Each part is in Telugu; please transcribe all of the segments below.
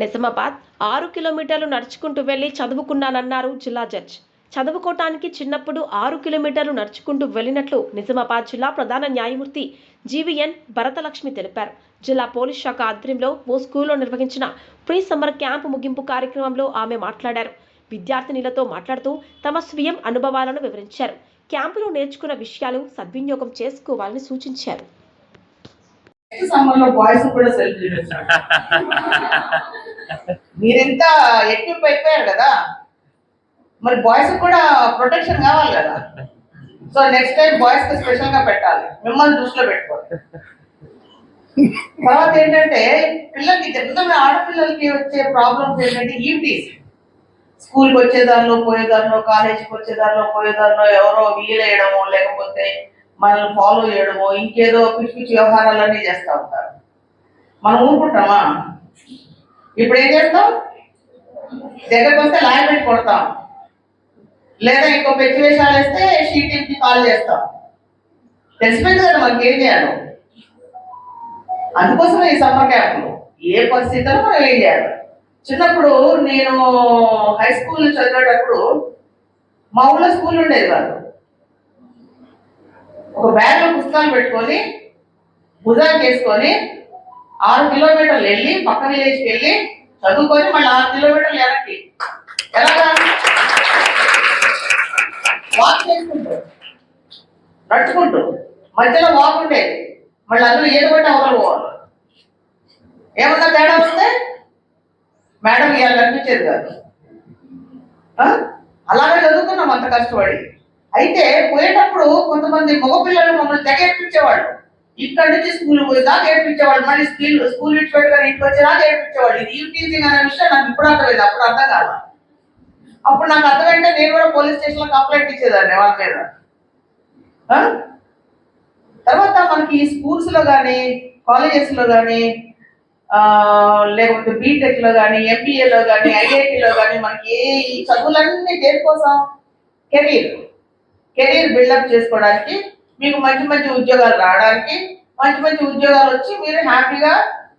నిజామాబాద్ ఆరు కిలోమీటర్లు నడుచుకుంటూ వెళ్ళి చదువుకున్నానన్నారు జిల్లా జడ్జ్. చదువుకోవటానికి చిన్నప్పుడు ఆరు కిలోమీటర్లు నడుచుకుంటూ వెళ్ళినట్లు నిజామాబాద్ జిల్లా ప్రధాన న్యాయమూర్తి జీవీఎన్ భరతలక్ష్మి తెలిపారు. జిల్లా పోలీస్ శాఖ ఆధ్వర్యంలో ఓ స్కూల్లో నిర్వహించిన ప్రీ సమ్మర్ క్యాంప్ ముగింపు కార్యక్రమంలో ఆమె మాట్లాడారు. విద్యార్థినిలతో మాట్లాడుతూ తమ స్వీయం అనుభవాలను వివరించారు. క్యాంపులో నేర్చుకున్న విషయాలు సద్వినియోగం చేసుకోవాలని సూచించారు. సమ్మర్లో బాయ్స్ కూడా సెల్ఫ్ మీరెంత ఎక్విప్ అయిపోయారు కదా? మరి బాయ్స్ కూడా ప్రొటెక్షన్ కావాలి కదా? సో నెక్స్ట్ టైం బాయ్స్కి స్పెషల్గా పెట్టాలి. మిమ్మల్ని దృష్టిలో పెట్టుకోవాలి. తర్వాత ఏంటంటే పిల్లలకి జనరల్గా ఆడపిల్లలకి వచ్చే ప్రాబ్లమ్స్ ఏంటంటే ఈవిటీస్ స్కూల్కి వచ్చేదానిలో పోయేదారిలో కాలేజీకి వచ్చేదానిలో పోయేదారిలో ఎవరో వీలేయడము లేకపోతే మనల్ని ఫాలో చేయడమో ఇంకేదో పిచ్చి పిచ్చి వ్యవహారాలన్నీ చేస్తూ ఉంటారు. మనం ఊరుకుంటామా? ఇప్పుడు ఏం చేస్తాం? దగ్గరకు వస్తే లాయ కొడతాం. లేదా ఇంకో పెట్టి వేషాలు వేస్తే షీటీకి కాల్ చేస్తాం. తెలిసిపోయింది కదా మనకి ఏం చేయాలి? అందుకోసం ఈ సమ్మర్ క్యాంపులు ఏ పరిస్థితుల్లో మనం ఏం చేయాలి? చిన్నప్పుడు నేను హై స్కూల్ చదివేటప్పుడు మా ఊళ్ళో స్కూల్ ఉండేది వాళ్ళు ఒక బ్యాగ్లో పుస్తకాలు పెట్టుకొని భుజాలు చేసుకొని ఆరు కిలోమీటర్లు వెళ్ళి పక్క విలేజ్కి వెళ్ళి చదువుకొని మళ్ళీ ఆరు కిలోమీటర్లు వెనక్కి ఎలాగా వాక్ చేసుకుంటూ నడుచుకుంటూ. మధ్యలో వాక్ ఉండేది. మళ్ళీ అందులో ఏది పట్టి అవతల పోవాలి. ఏమన్నా తేడా వస్తే మేడం ఇవాళ కనిపించేది కాదు. అలాగే చదువుకున్నాం అంత కష్టపడి. అయితే పోయేటప్పుడు కొంతమంది మగపిల్లలు మమ్మల్ని తెగ ఏడ్పించేవాళ్ళు ఇక్కడి నుంచి స్కూల్ పోయి దాకా ఏడ్పించేవాళ్ళు. మళ్ళీ స్కూల్ స్కూల్ విడిచిపెట్టుకొని ఇంటికి వచ్చేదాకా ఏడ్పించేవాళ్ళు. ఇది టీచింగ్ అనే విషయం నాకు ఇప్పుడు అర్థమైంది. అప్పుడు అర్థం కాదు అప్పుడు నాకు అర్థమైతే నేను కూడా పోలీస్ స్టేషన్లో కంప్లైంట్ ఇచ్చేదాన్ని వాళ్ళ మీద. తర్వాత మనకి స్కూల్స్లో కానీ కాలేజెస్లో కానీ లేకపోతే బీటెక్లో కానీ ఎంబీఏలో కానీ ఐఐటిలో కానీ మనకి ఏ ఈ చదువులన్నీ దేనికోసం? కెరీర్. కెరీర్ బిల్డప్ చేసుకోవడానికి మీకు మంచి మంచి ఉద్యోగాలు రావడానికి మంచి మంచి ఉద్యోగాలు వచ్చి మీరు హ్యాపీగా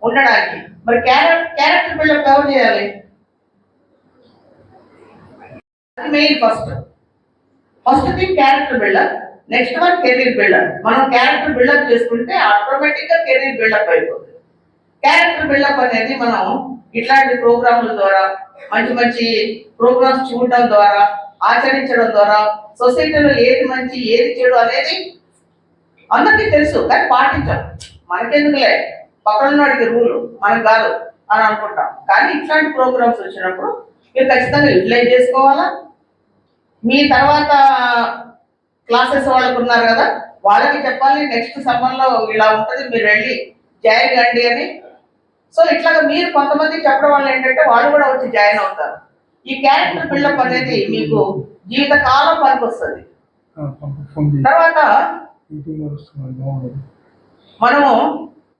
ఉండడానికి. మరి క్యారెక్టర్ క్యారెక్టర్ బిల్డప్ ఎవరు చేయాలి? అది main first. First thing character buildup next one career buildup. మనం క్యారెక్టర్ బిల్డప్ చేసుకుంటే ఆటోమేటిక్గా కెరీర్ బిల్డప్ అయిపోతుంది. క్యారెక్టర్ బిల్డప్ అనేది మనం ఇట్లాంటి ప్రోగ్రాంల ద్వారా మంచి మంచి ప్రోగ్రామ్స్ చూడటం ద్వారా ఆచరించడం ద్వారా సొసైటీలో ఏది మంచి ఏది చెడు అనేది అందరికీ తెలుసు కానీ పాటించాం మనకెందుకులే? పక్కన రూలు రూల్ మనకు కాదు అని అనుకుంటాం. కానీ ఇట్లాంటి ప్రోగ్రామ్స్ వచ్చినప్పుడు మీరు ఖచ్చితంగా యూటిలైజ్ చేసుకోవాలా? మీ తర్వాత క్లాసెస్ వాళ్ళకు ఉన్నారు కదా వాళ్ళకి చెప్పాలి నెక్స్ట్ సమ్మర్లో ఇలా ఉంటుంది మీరు వెళ్ళి జాయిన్ కండి అని. సో ఇట్లాగా మీరు కొంతమంది చెప్పడం వల్ల ఏంటంటే వాళ్ళు కూడా వచ్చి జాయిన్ అవుతారు. ఈ క్యారెక్టర్ బిల్డప్ అనేది మీకు జీవిత కాలం పనికొస్తుంది తర్వాత మనము